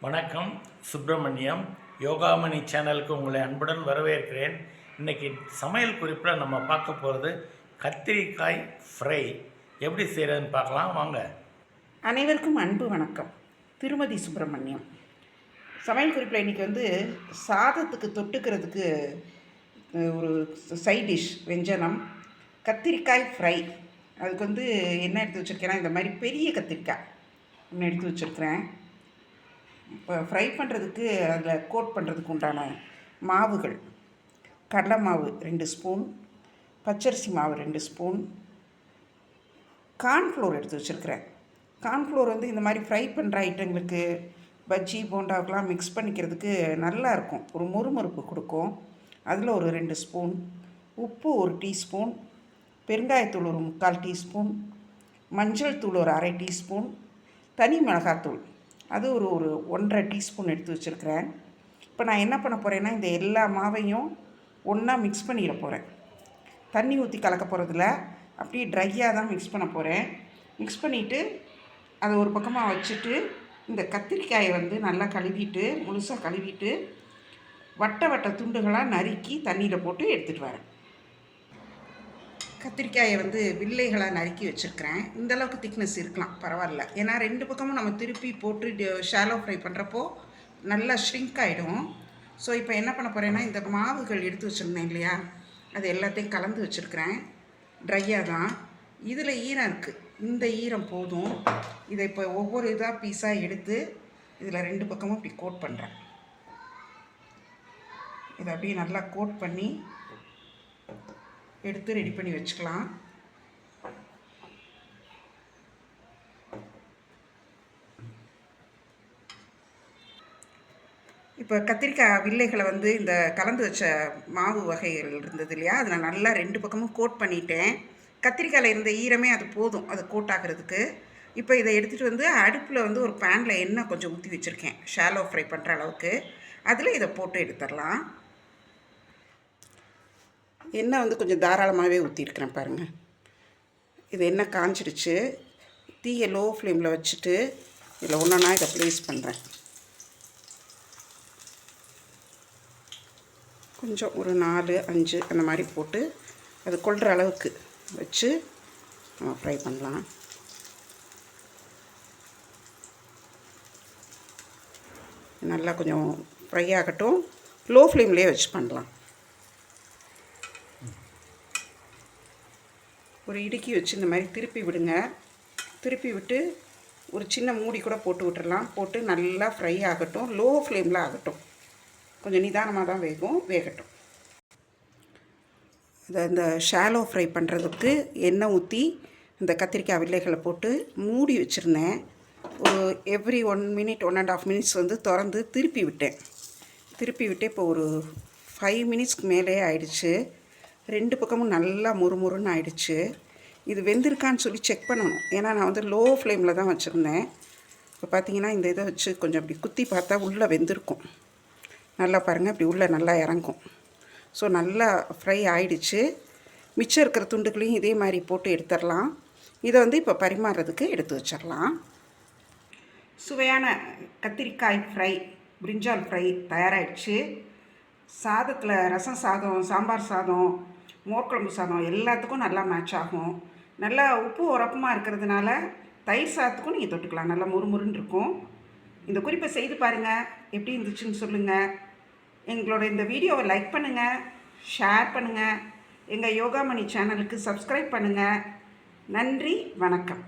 வணக்கம். சுப்பிரமணியம் யோகாமணி சேனலுக்கு உங்களை அன்புடன் வரவேற்கிறேன். இன்றைக்கி சமையல் குறிப்பில் நம்ம பார்க்க போகிறது கத்திரிக்காய் ஃப்ரை. எப்படி செய்கிறதுன்னு பார்க்கலாம். வாங்க. அனைவருக்கும் அன்பு வணக்கம். திருமதி சுப்பிரமணியம். சமையல் குறிப்பில் இன்றைக்கி வந்து சாதத்துக்கு தொட்டுக்கிறதுக்கு ஒரு சைட் டிஷ் வெஞ்சனம் கத்திரிக்காய் ஃப்ரை. அதுக்கு வந்து என்ன எடுத்து வச்சுருக்கேன்னா இந்த மாதிரி பெரிய கத்திரிக்காய் ஒன்று எடுத்து வச்சுருக்கிறேன். ஃப்ரை பண்ணுறதுக்கு அதில் கோட் பண்ணுறதுக்கு உண்டான மாவுகள். கடலை மாவு ரெண்டு ஸ்பூன் பச்சரிசி மாவு ரெண்டு ஸ்பூன் கார்ன்ஃப்ளோர் எடுத்து வச்சுருக்கிறேன். கார்ன்ஃப்ளோர் வந்து இந்த மாதிரி ஃப்ரை பண்ணுற ஐட்டங்களுக்கு பஜ்ஜி போண்டாவுக்கெலாம் மிக்ஸ் பண்ணிக்கிறதுக்கு நல்லா இருக்கும். ஒரு முறுமுறுப்பு கொடுக்கும். அதில் ஒரு ரெண்டு ஸ்பூன் உப்பு ஒரு டீஸ்பூன் பெருங்காயத்தூள் ஒரு முக்கால் டீஸ்பூன் மஞ்சள் தூள் ஒரு அரை டீஸ்பூன் தனி மிளகாத்தூள் அது ஒரு ஒரு ஒன்றரை டீஸ்பூன் எடுத்து வச்சுருக்கிறேன். இப்போ நான் என்ன பண்ண போகிறேன்னா இந்த எல்லா மாவையும் ஒன்றா மிக்ஸ் பண்ணிட போகிறேன் தண்ணி ஊற்றி கலக்க போகிறதில்ல அப்படியே ட்ரையாக தான் மிக்ஸ் பண்ண போகிறேன் மிக்ஸ் பண்ணிவிட்டு அதை ஒரு பக்கமாக வச்சுட்டு இந்த கத்திரிக்காயை வந்து நல்லா கழுவிட்டு முழுசாக கழுவிட்டு வட்ட வட்ட துண்டுகளாக நறுக்கி தண்ணியில் போட்டு எடுத்துகிட்டு வரேன். கத்திரிக்காயை வந்து வில்லைகளாக நறுக்கி வச்சுருக்கிறேன். இந்த அளவுக்கு திக்னஸ் இருக்கலாம் பரவாயில்ல. ஏன்னா ரெண்டு பக்கமும் நம்ம திருப்பி போட்டு ஷாலோ ஃப்ரை பண்ணுறப்போ நல்லா ஷ்ரிங்க் ஆகிடும் ஸோ இப்போ என்ன பண்ண போகிறேன்னா இந்த மாவுகள் எடுத்து வச்சுருந்தேன் இல்லையா? அது எல்லாத்தையும் கலந்து வச்சுருக்கிறேன். ட்ரையாக தான். இதில் ஈரம் இருக்குது இந்த ஈரம் போதும். இதை இப்போ ஒவ்வொரு இதாக பீஸாக எடுத்து இதில் ரெண்டு பக்கமும் இப்படி கோட் பண்ணுறேன் இதை அப்படியே நல்லா கோட் பண்ணி எடுத்து ரெடி பண்ணி வச்சுக்கலாம். இப்போ கத்திரிக்காய் வில்லைகளை வந்து இந்த கலந்து வச்ச மாவு வகைகள் இருந்தது இல்லையா? அதில் நல்லா ரெண்டு பக்கமும் கோட் பண்ணிட்டேன். கத்திரிக்காயில் இருந்த ஈரமே அது போதும் அது கோட் ஆகிறதுக்கு. இப்போ இதை எடுத்துகிட்டு வந்து அடுப்பில் வந்து ஒரு பேனில் எண்ணெய் கொஞ்சம் ஊற்றி வச்சுருக்கேன். ஷாலோ ஃப்ரை பண்ணுற அளவுக்கு. அதில் இதை போட்டு எடுத்துடலாம். எண்ணெய் வந்து கொஞ்சம் தாராளமாகவே ஊற்றிருக்கிறேன் பாருங்கள் இது எண்ணெய் காஞ்சிடுச்சு. தீயை லோ ஃப்ளேமில் வச்சுட்டு இதில் ஒன்றா இதை ப்ளேஸ் பண்ணுறேன் கொஞ்சம் ஒரு நாலு அஞ்சு அந்த மாதிரி போட்டு அது கொள்கிற அளவுக்கு வச்சு நம்ம ஃப்ரை பண்ணலாம். நல்லா கொஞ்சம் ஃப்ரை ஆகட்டும். லோ ஃப்ளேம்லேயே வச்சு பண்ணலாம். ஒரு இடுக்கி வச்சு இந்த மாதிரி திருப்பி விடுங்க. திருப்பி விட்டு ஒரு சின்ன மூடி கூட போட்டு விட்டுடலாம் போட்டு நல்லா ஃப்ரை ஆகட்டும். லோ ஃப்ளேமில் ஆகட்டும். கொஞ்சம் நிதானமாக தான் வேகும். வேகட்டும். இதை இந்த ஷாலோ ஃப்ரை பண்ணுறதுக்கு எண்ணெய் ஊற்றி இந்த கத்திரிக்காய் வில்லைகளை போட்டு மூடி வச்சுருந்தேன். ஒரு every one minute one and half minutes வந்து திறந்து திருப்பி விட்டேன். திருப்பி விட்டு இப்போ ஒரு ஃபைவ் மினிட்ஸ்க்கு மேலே ஆயிடுச்சு. ரெண்டு பக்கமும் நல்லா முறுமுறுன்னு ஆயிடுச்சு. இது வெந்திருக்கான்னு சொல்லி செக் பண்ணணும். ஏன்னா நான் வந்து லோ ஃப்ளேமில் தான் வச்சுருந்தேன். இப்போ பார்த்தீங்கன்னா இந்த இதை வச்சு கொஞ்சம் அப்படி குத்தி பார்த்தா உள்ளே வெந்திருக்கும். நல்லா பாருங்கள் இப்படி உள்ளே நல்லா இறங்கும். ஸோ நல்லா ஃப்ரை ஆயிடுச்சு. மிச்சம் இருக்கிற துண்டுகளையும் இதே மாதிரி போட்டு எடுத்துடலாம். இதை வந்து இப்போ பரிமாறுறதுக்கு எடுத்து வச்சிடலாம். சுவையான கத்திரிக்காய் ஃப்ரை பிரிஞ்சால் ஃப்ரை தயாராகிடுச்சு சாதத்தில் ரசம் சாதம் சாம்பார் சாதம் மோர்க்குழம்பு சாதம் எல்லாத்துக்கும் நல்லா மேட்ச் ஆகும். நல்லா உப்பு உரப்பமாக இருக்கிறதுனால தயிர் சாதத்துக்கும் நீங்கள் தொட்டுக்கலாம். நல்லா முறுமுறுன்னு இருக்கும். இந்த குறிப்பை செய்து பாருங்கள் எப்படி இருந்துச்சுன்னு சொல்லுங்கள் எங்களோட இந்த வீடியோவை லைக் பண்ணுங்கள் ஷேர் பண்ணுங்கள் எங்கள் யோகாமணி சேனலுக்கு சப்ஸ்கிரைப் பண்ணுங்கள் நன்றி வணக்கம்.